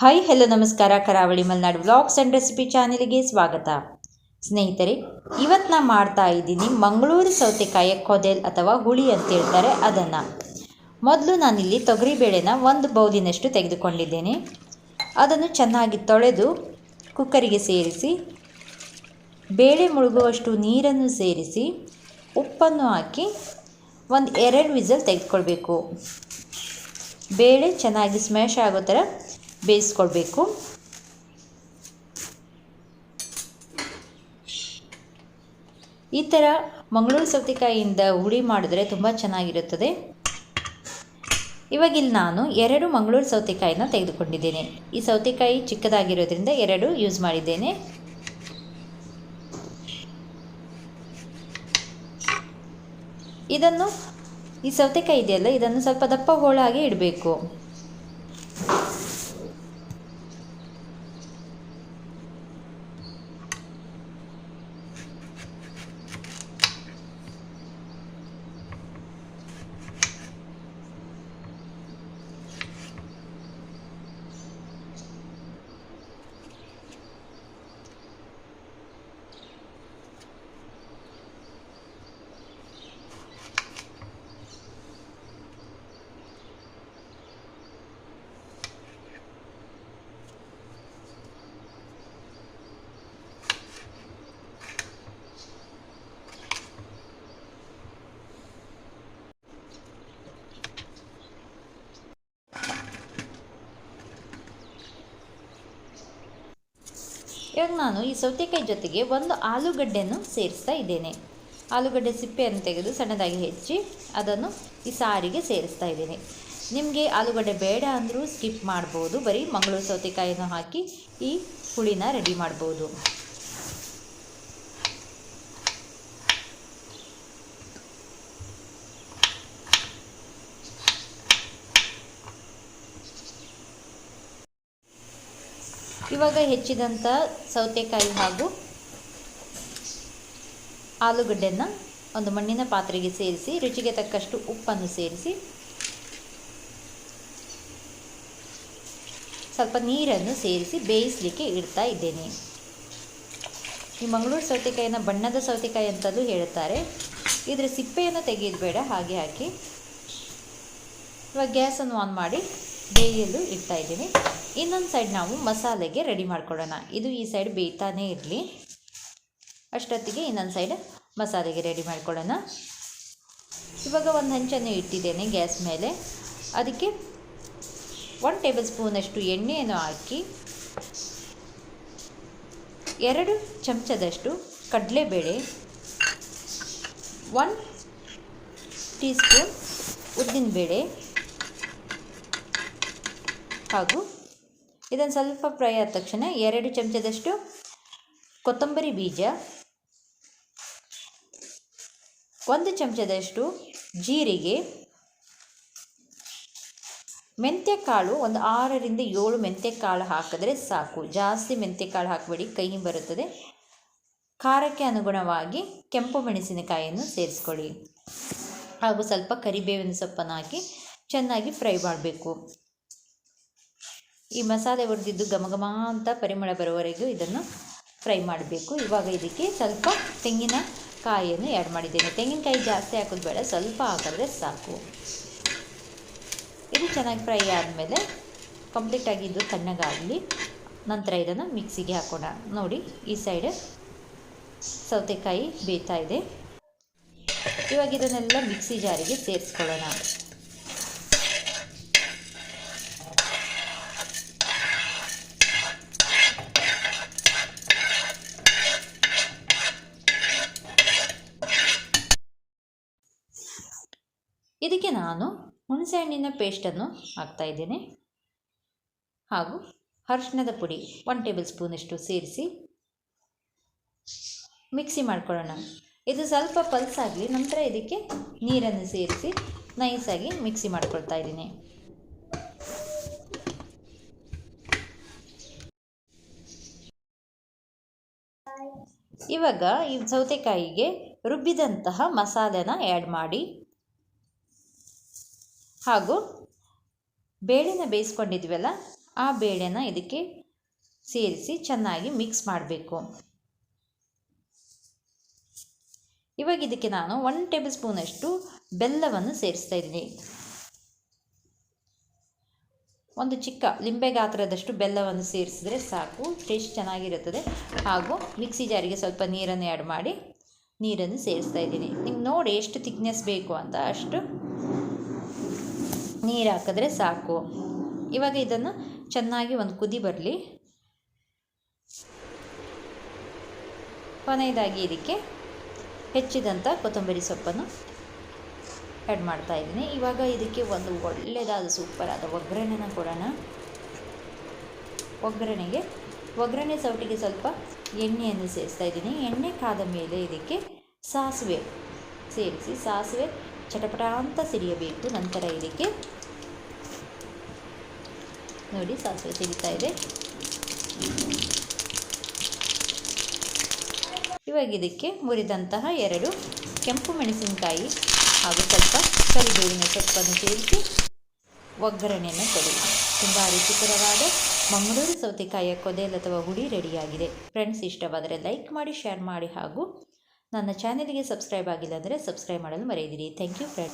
Hi hello ನಮಸ್ಕಾರ. ಕರಾವಳಿ Malenadu vlogs and recipe ಚಾನೆಲ್ಗೆ ಸ್ವಾಗತ. ಸ್ನೇಹಿತರೆ ಇವತ್ತು ನಾನು ಮಾಡ್ತಾ ಇದ್ದೀನಿ ಮಂಗಳೂರು ಸೌತೆಕಾಯಿಯ ಕೊದೆಲ್ ಅಥವಾ ಹುಳಿ ಅಂತ ಹೇಳ್ತಾರೆ ಅದನ್ನು. ಮೊದಲು ನಾನಿಲ್ಲಿ ತೊಗರಿಬೇಳೆನ ಒಂದು ಬೌಲಿನಷ್ಟು ತೆಗೆದುಕೊಂಡಿದ್ದೇನೆ. ಅದನ್ನು ಚೆನ್ನಾಗಿ ತೊಳೆದು ಕುಕ್ಕರಿಗೆ ಸೇರಿಸಿ, ಬೇಳೆ ಮುಳುಗುವಷ್ಟು ನೀರನ್ನು ಸೇರಿಸಿ, ಉಪ್ಪನ್ನು ಹಾಕಿ ಒಂದು ಎರಡು ವಿಸಲ್ ತೆಗೆದುಕೊಳ್ಬೇಕು. ಬೇಳೆ ಚೆನ್ನಾಗಿ ಸ್ಮ್ಯಾಶ್ ಆಗೋ ಥರ ಬೇಯಿಸ್ಕೊಳ್ಬೇಕು. ಈ ಥರ ಮಂಗಳೂರು ಸೌತೆಕಾಯಿಯಿಂದ ಹುಳಿ ಮಾಡಿದ್ರೆ ತುಂಬ ಚೆನ್ನಾಗಿರುತ್ತದೆ. ಇವಾಗಿಲ್ಲಿ ನಾನು ಎರಡು ಮಂಗಳೂರು ಸೌತೆಕಾಯಿನ ತೆಗೆದುಕೊಂಡಿದ್ದೇನೆ. ಈ ಸೌತೆಕಾಯಿ ಚಿಕ್ಕದಾಗಿರೋದ್ರಿಂದ ಎರಡು ಯೂಸ್ ಮಾಡಿದ್ದೇನೆ. ಇದನ್ನು ಈ ಸೌತೆಕಾಯಿ ಇದೆಯಲ್ಲ, ಇದನ್ನು ಸ್ವಲ್ಪ ದಪ್ಪ ಹೋಳಾಗಿ ಇಡಬೇಕು. ಇವಾಗ ನಾನು ಈ ಸೌತೆಕಾಯಿ ಜೊತೆಗೆ ಒಂದು ಆಲೂಗಡ್ಡೆಯನ್ನು ಸೇರಿಸ್ತಾ ಇದ್ದೇನೆ. ಆಲೂಗಡ್ಡೆ ಸಿಪ್ಪೆಯನ್ನು ತೆಗೆದು ಸಣ್ಣದಾಗಿ ಹೆಚ್ಚಿ ಅದನ್ನು ಈ ಸಾರಿಗೆ ಸೇರಿಸ್ತಾ ಇದ್ದೇನೆ. ನಿಮಗೆ ಆಲೂಗಡ್ಡೆ ಬೇಡ ಅಂದರೂ ಸ್ಕಿಪ್ ಮಾಡ್ಬೋದು. ಬರೀ ಮಂಗಳೂರು ಸೌತೆಕಾಯಿಯನ್ನು ಹಾಕಿ ಈ ಹುಳಿನ ರೆಡಿ ಮಾಡ್ಬೋದು. ಇವಾಗ ಹೆಚ್ಚಿದಂಥ ಸೌತೆಕಾಯಿ ಹಾಗೂ ಆಲೂಗಡ್ಡೆಯನ್ನು ಒಂದು ಮಣ್ಣಿನ ಪಾತ್ರೆಗೆ ಸೇರಿಸಿ, ರುಚಿಗೆ ತಕ್ಕಷ್ಟು ಉಪ್ಪನ್ನು ಸೇರಿಸಿ, ಸ್ವಲ್ಪ ನೀರನ್ನು ಸೇರಿಸಿ ಬೇಯಿಸಲಿಕ್ಕೆ ಇಡ್ತಾ ಇದ್ದೇನೆ. ಈ ಮಂಗಳೂರು ಸೌತೆಕಾಯಿನ ಬಣ್ಣದ ಸೌತೆಕಾಯಿ ಅಂತಲೂ ಹೇಳ್ತಾರೆ ಇದರ ಸಿಪ್ಪೆಯನ್ನು ತೆಗೆಯೋದು ಬೇಡ ಹಾಗೆ ಹಾಕಿ. ಇವಾಗ ಗ್ಯಾಸನ್ನು ಆನ್ ಮಾಡಿ ಬೇಯಲು ಇಡ್ತಾ ಇದ್ದೀನಿ. ಇನ್ನೊಂದು ಸೈಡ್ ನಾವು ಮಸಾಲೆಗೆ ರೆಡಿ ಮಾಡ್ಕೊಳ್ಳೋಣ. ಇದು ಈ ಸೈಡ್ ಬೇಯ್ತಾನೇ ಇರಲಿ. ಅಷ್ಟೊತ್ತಿಗೆ ಇನ್ನೊಂದು ಸೈಡ್ ಮಸಾಲೆಗೆ ರೆಡಿ ಮಾಡ್ಕೊಳ್ಳೋಣ. ಇವಾಗ ಒಂದು ಹಂಚನ್ನು ಇಟ್ಟಿದ್ದೇನೆ ಗ್ಯಾಸ್ ಮೇಲೆ. ಅದಕ್ಕೆ ಒನ್ ಟೇಬಲ್ ಸ್ಪೂನಷ್ಟು ಎಣ್ಣೆಯನ್ನು ಹಾಕಿ, ಎರಡು ಚಮಚದಷ್ಟು ಕಡಲೆಬೇಳೆ ಒನ್ ಟೀ ಸ್ಪೂನ್ ಉದ್ದಿನಬೇಳೆ ಹಾಗೂ ಇದನ್ನು ಸ್ವಲ್ಪ ಫ್ರೈ ಆದ ತಕ್ಷಣ ಎರಡು ಚಮಚದಷ್ಟು ಕೊತ್ತಂಬರಿ ಬೀಜ, ಒಂದು ಚಮಚದಷ್ಟು ಜೀರಿಗೆ ಮೆಂತ್ಯ ಕಾಳು ಒಂದು ಆರರಿಂದ ಏಳು ಮೆಂತ್ಯ ಕಾಳು ಹಾಕಿದ್ರೆ ಸಾಕು. ಜಾಸ್ತಿ ಮೆಂತ್ಯ ಕಾಳು ಹಾಕಬೇಡಿ ಕಹಿ ಬರುತ್ತದೆ. ಖಾರಕ್ಕೆ ಅನುಗುಣವಾಗಿ ಕೆಂಪು ಮೆಣಸಿನಕಾಯಿಯನ್ನು ಸೇರಿಸ್ಕೊಳ್ಳಿ. ಹಾಗೂ ಸ್ವಲ್ಪ ಕರಿಬೇವಿನ ಸೊಪ್ಪನ್ನು ಹಾಕಿ ಚೆನ್ನಾಗಿ ಫ್ರೈ ಮಾಡಬೇಕು. ಈ ಮಸಾಲೆ ಹೊಡೆದಿದ್ದು ಘಮ ಘಮ ಅಂತ ಪರಿಮಳ ಬರೋವರೆಗೂ ಇದನ್ನು ಫ್ರೈ ಮಾಡಬೇಕು. ಇವಾಗ ಇದಕ್ಕೆ ಸ್ವಲ್ಪ ತೆಂಗಿನ ಕಾಯಿಯನ್ನು ಆ್ಯಡ್ ಮಾಡಿದ್ದೇನೆ. ತೆಂಗಿನಕಾಯಿ ಜಾಸ್ತಿ ಹಾಕೋದು ಬೇಡ, ಸ್ವಲ್ಪ ಹಾಕಿದ್ರೆ ಸಾಕು. ಇದು ಚೆನ್ನಾಗಿ ಫ್ರೈ ಆದಮೇಲೆ ಕಂಪ್ಲೀಟಾಗಿ ಇದು ತಣ್ಣಗಾಗಲಿ, ನಂತರ ಇದನ್ನು ಮಿಕ್ಸಿಗೆ ಹಾಕೋಣ. ನೋಡಿ, ಈ ಸೈಡ್ ಸೌತೆಕಾಯಿ ಬೇಯ್ತಾ ಇದೆ. ಇವಾಗ ಇದನ್ನೆಲ್ಲ ಮಿಕ್ಸಿ ಜಾರಿಗೆ ಸೇರಿಸ್ಕೊಳ್ಳೋಣ. ಇದಕ್ಕೆ ನಾನು ಹುಣಸೆಹಣ್ಣಿನ ಪೇಸ್ಟನ್ನು ಹಾಕ್ತಾಯಿದ್ದೇನೆ ಹಾಗೂ ಅರಿಶಿಣದ ಪುಡಿ ಒನ್ ಟೇಬಲ್ ಸ್ಪೂನಷ್ಟು ಸೇರಿಸಿ ಮಿಕ್ಸಿ ಮಾಡ್ಕೊಳ್ಳೋಣ. ಇದು ಸ್ವಲ್ಪ ಪಲ್ಸ್ ಆಗಲಿ, ನಂತರ ಇದಕ್ಕೆ ನೀರನ್ನು ಸೇರಿಸಿ ನೈಸಾಗಿ ಮಿಕ್ಸಿ ಮಾಡ್ಕೊಳ್ತಾ ಇದ್ದೀನಿ. ಇವಾಗ ಈ ಸೌತೆಕಾಯಿಗೆ ರುಬ್ಬಿದಂತಹ ಮಸಾಲೆನ ಆ್ಯಡ್ ಮಾಡಿ ಹಾಗೂ ಬೇಳೆನ ಬೇಯಿಸ್ಕೊಂಡಿದ್ವಲ್ಲ, ಆ ಬೇಳೆನ ಇದಕ್ಕೆ ಸೇರಿಸಿ ಚೆನ್ನಾಗಿ ಮಿಕ್ಸ್ ಮಾಡಬೇಕು. ಇವಾಗ ಇದಕ್ಕೆ ನಾನು ಒನ್ ಟೇಬಲ್ ಸ್ಪೂನಷ್ಟು ಬೆಲ್ಲವನ್ನು ಸೇರಿಸ್ತಾ ಇದ್ದೀನಿ. ಒಂದು ಚಿಕ್ಕ ಲಿಂಬೆ ಗಾತ್ರದಷ್ಟು ಬೆಲ್ಲವನ್ನು ಸೇರಿಸಿದ್ರೆ ಸಾಕು ಟೇಸ್ಟ್ ಚೆನ್ನಾಗಿರುತ್ತದೆ. ಹಾಗೂ ಮಿಕ್ಸಿ ಜಾರಿಗೆ ಸ್ವಲ್ಪ ನೀರನ್ನು ಆ್ಯಡ್ ಮಾಡಿ, ನೀರನ್ನು ಸೇರಿಸ್ತಾ ಇದ್ದೀನಿ. ನಿಮ್ಗೆ ನೋಡಿ ಎಷ್ಟು ತಿಕ್ನೆಸ್ ಬೇಕು ಅಂತ ಅಷ್ಟು ನೀರು ಹಾಕಿದ್ರೆ ಸಾಕು. ಇವಾಗ ಇದನ್ನು ಚೆನ್ನಾಗಿ ಒಂದು ಕುದಿ ಬರಲಿ. ಕೊನೆಯದಾಗಿ ಇದಕ್ಕೆ ಹೆಚ್ಚಿದಂಥ ಕೊತ್ತಂಬರಿ ಸೊಪ್ಪನ್ನು ಆ್ಯಡ್ ಮಾಡ್ತಾ ಇದ್ದೀನಿ. ಇವಾಗ ಇದಕ್ಕೆ ಒಂದು ಒಳ್ಳೆಯದಾದ ಸೂಪರಾದ ಒಗ್ಗರಣೆನ ಕೊಡೋಣ. ಒಗ್ಗರಣೆಗೆ, ಒಗ್ಗರಣೆ ಸೌಟಿಗೆ ಸ್ವಲ್ಪ ಎಣ್ಣೆಯನ್ನು ಸೇರಿಸ್ತಾ ಇದ್ದೀನಿ. ಎಣ್ಣೆ ಕಾದ ಮೇಲೆ ಇದಕ್ಕೆ ಸಾಸಿವೆ ಸೇರಿಸಿ, ಸಾಸಿವೆ ಚಟಪಟ ಅಂತ ಸಿಡಿಯಬೇಕು. ನಂತರ ಇದಕ್ಕೆ ನೋಡಿ, ಸಾಸಿವೆ ಸಿಗ್ತಾ ಇದೆ. ಇವಾಗ ಇದಕ್ಕೆ ಮುರಿದಂತಹ ಎರಡು ಕೆಂಪು ಮೆಣಸಿನಕಾಯಿ ಹಾಗೂ ಸ್ವಲ್ಪ ಕರಿಬೇವಿನ ಸೊಪ್ಪನ್ನು ಸೇರಿಸಿ ಒಗ್ಗರಣೆಯನ್ನು ಕೊಡಿ. ತುಂಬ ರುಚಿಕರವಾದ ಮಂಗಳೂರು ಸೌತೆಕಾಯಿಯ ಕೊದೆಲ್ ಅಥವಾ ಹುಡಿ ರೆಡಿಯಾಗಿದೆ. ಫ್ರೆಂಡ್ಸ್ ಇಷ್ಟವಾದರೆ ಲೈಕ್ ಮಾಡಿ ಶೇರ್ ಮಾಡಿ ಹಾಗೂ ನನ್ನ ಚಾನೆಲ್ಗೆ ಸಬ್ಸ್ಕ್ರೈಬ್ ಆಗಿಲ್ಲ ಅಂದರೆ ಸಬ್ಸ್ಕ್ರೈಬ್ ಮಾಡಲು ಮರೆಯದಿರಿ. Thank you friends